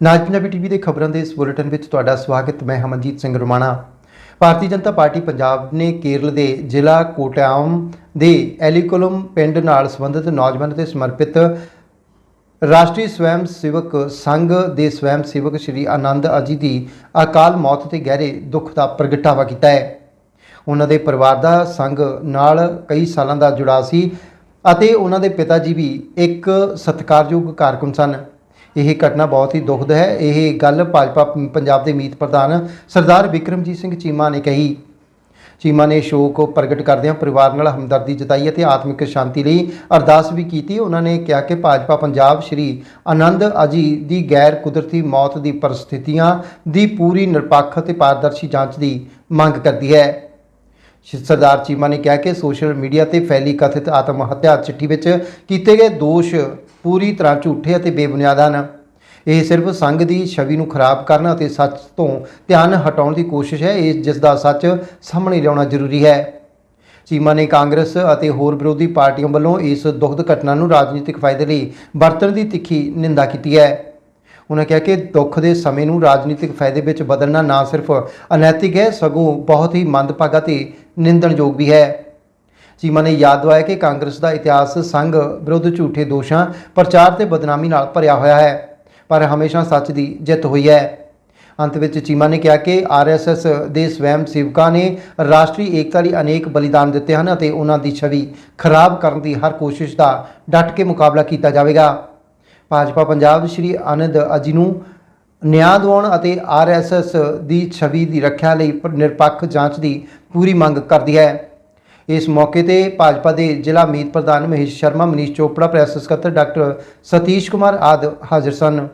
ਨਾਜ Punjabi TV ਦੇ ਖਬਰਾਂ ਦੇ ਇਸ ਬੁਲੇਟਿਨ ਵਿੱਚ ਤੁਹਾਡਾ ਸਵਾਗਤ, ਮੈਂ ਹਮਨਜੀਤ ਸਿੰਘ ਰਮਾਣਾ। ਭਾਰਤੀ ਜਨਤਾ ਪਾਰਟੀ ਪੰਜਾਬ ਨੇ ਕੇਰਲ ਦੇ ਜ਼ਿਲ੍ਹਾ ਕੋਟਾਯਮ ਦੇ ਐਲੀਕੁਲਮ ਪਿੰਡ ਨਾਲ ਸੰਬੰਧਿਤ ਨੌਜਵਾਨ ਤੇ ਸਮਰਪਿਤ ਰਾਸ਼ਟਰੀ ਸਵੈਮ ਸੇਵਕ ਸੰਘ ਦੇ ਸਵੈਮ ਸੇਵਕ ਸ਼੍ਰੀ ਆਨੰਦ ਅਜੀ ਦੀ ਅਕਾਲ ਮੌਤ ਤੇ ਗਹਿਰੇ ਦੁੱਖ ਦਾ ਪ੍ਰਗਟਾਵਾ ਕੀਤਾ ਹੈ। ਉਹਨਾਂ ਦੇ ਪਰਿਵਾਰ ਦਾ ਸੰਘ ਨਾਲ ਕਈ ਸਾਲਾਂ ਦਾ ਜੁੜਾਅ ਸੀ ਅਤੇ ਉਹਨਾਂ ਦੇ ਪਿਤਾ ਜੀ ਵੀ ਇੱਕ ਸਤਿਕਾਰਯੋਗ ਕਾਰਕੁਨ ਸਨ। ਇਹ ਘਟਨਾ ਬਹੁਤ ਹੀ ਦੁਖਦ ਹੈ। ਇਹ ਗੱਲ ਭਾਜਪਾ ਪੰਜਾਬ ਦੇ ਮੀਤ ਪ੍ਰਧਾਨ ਸਰਦਾਰ ਵਿਕਰਮਜੀਤ ਸਿੰਘ ਚੀਮਾ ਨੇ ਕਹੀ। ਚੀਮਾ ਨੇ ਸ਼ੋਕ ਪ੍ਰਗਟ ਕਰਦਿਆਂ ਪਰਿਵਾਰ ਨਾਲ ਹਮਦਰਦੀ ਜਤਾਈ ਅਤੇ ਆਤਮਿਕ ਸ਼ਾਂਤੀ ਲਈ ਅਰਦਾਸ ਵੀ ਕੀਤੀ। ਉਹਨਾਂ ਨੇ ਕਿਹਾ ਕਿ ਭਾਜਪਾ ਪੰਜਾਬ ਸ਼੍ਰੀ ਆਨੰਦ ਅਜੀ ਦੀ ਗੈਰ ਕੁਦਰਤੀ ਮੌਤ ਦੀ ਪਰਿਸਥਿਤੀਆਂ ਦੀ ਪੂਰੀ ਨਿਰਪੱਖ ਅਤੇ ਪਾਰਦਰਸ਼ੀ ਜਾਂਚ ਦੀ ਮੰਗ ਕਰਦੀ ਹੈ। ਸਰਦਾਰ ਚੀਮਾ ਨੇ ਕਿਹਾ ਕਿ ਸੋਸ਼ਲ ਮੀਡੀਆ ਤੇ ਫੈਲੀ ਕਥਿਤ ਆਤਮ ਹੱਤਿਆ ਚਿੱਠੀ ਵਿੱਚ ਕੀਤੇ ਗਏ ਦੋਸ਼ ਪੂਰੀ ਤਰ੍ਹਾਂ ਝੂਠੇ ਅਤੇ ਬੇਬੁਨਿਆਦ ਹਨ ਇਹ ਸਿਰਫ ਸੰਘ ਦੀ ਛਵੀ ਨੂੰ ਖਰਾਬ ਕਰਨ ਅਤੇ ਸੱਚ ਤੋਂ ਧਿਆਨ ਹਟਾਉਣ ਦੀ ਕੋਸ਼ਿਸ਼ ਹੈ ਇਸ ਜਿਸ ਦਾ ਸੱਚ ਸਾਹਮਣੇ ਲਿਆਉਣਾ ਜ਼ਰੂਰੀ ਹੈ। ਚੀਮਾ ਨੇ ਕਾਂਗਰਸ ਅਤੇ ਹੋਰ ਵਿਰੋਧੀ ਪਾਰਟੀਆਂ ਵੱਲੋਂ ਇਸ ਦੁਖਦ ਘਟਨਾ ਨੂੰ ਰਾਜਨੀਤਿਕ ਫਾਇਦੇ ਲਈ ਵਰਤਣ ਦੀ ਤਿੱਖੀ ਨਿੰਦਾ ਕੀਤੀ ਹੈ। ਉਹਨਾਂ ਕਿਹਾ ਕਿ ਦੁੱਖ ਦੇ ਸਮੇਂ ਨੂੰ ਰਾਜਨੀਤਿਕ ਫਾਇਦੇ ਵਿੱਚ ਬਦਲਣਾ ਨਾ ਸਿਰਫ ਅਨੈਤਿਕ ਹੈ, ਸਗੋਂ ਬਹੁਤ ਹੀ ਮੰਦਭਾਗਾ ਤੇ ਨਿੰਦਣਯੋਗ ਵੀ ਹੈ। ਚੀਮਾ ਨੇ ਯਾਦ ਦਿਵਾਇਆ ਕਿ ਕਾਂਗਰਸ ਦਾ ਇਤਿਹਾਸ ਸੰਘ ਵਿਰੁੱਧ ਝੂਠੇ ਦੋਸ਼ਾਂ, ਪ੍ਰਚਾਰ ਤੇ ਬਦਨਾਮੀ ਨਾਲ ਭਰਿਆ ਹੋਇਆ ਹੈ, ਪਰ ਹਮੇਸ਼ਾ ਸੱਚ ਦੀ ਜਿੱਤ ਹੋਈ ਹੈ। ਅੰਤ ਵਿੱਚ ਚੀਮਾ ਨੇ ਕਿਹਾ ਕਿ ਆਰਐਸਐਸ ਦੇ ਸਵੈਮ ਸੇਵਕਾਂ ਨੇ ਰਾਸ਼ਟਰੀ ਏਕਤਾ ਲਈ ਅਨੇਕ ਬਲੀਦਾਨ ਦਿੱਤੇ ਹਨ ਅਤੇ ਉਹਨਾਂ ਦੀ ਛਵੀ ਖਰਾਬ ਕਰਨ ਦੀ ਹਰ ਕੋਸ਼ਿਸ਼ ਦਾ ਡਟ ਕੇ ਮੁਕਾਬਲਾ ਕੀਤਾ ਜਾਵੇਗਾ। ਭਾਜਪਾ ਪੰਜਾਬ ਸ਼੍ਰੀ ਆਨੰਦ ਅਜੀ ਨੂੰ ਨਿਆਂ ਦਿਵਾਉਣ ਅਤੇ ਆਰਐਸਐਸ ਦੀ ਛਵੀ ਦੀ ਰੱਖਿਆ ਲਈ ਪ- ਨਿਰਪੱਖ ਜਾਂਚ ਦੀ ਪੂਰੀ ਮੰਗ ਕਰਦੀ ਹੈ। ਇਸ ਮੌਕੇ ਤੇ ਭਾਜਪਾ ਦੇ ਜ਼ਿਲ੍ਹਾ ਮੀਤ ਪ੍ਰਧਾਨ ਮਹੇਸ਼ ਸ਼ਰਮਾ, ਮਨੀਸ਼ ਚੋਪੜਾ, ਪ੍ਰੈਸ ਸਕੱਤਰ ਡਾਕਟਰ ਸਤੀਸ਼ ਕੁਮਾਰ ਆਦਿ ਹਾਜ਼ਰ ਸਨ।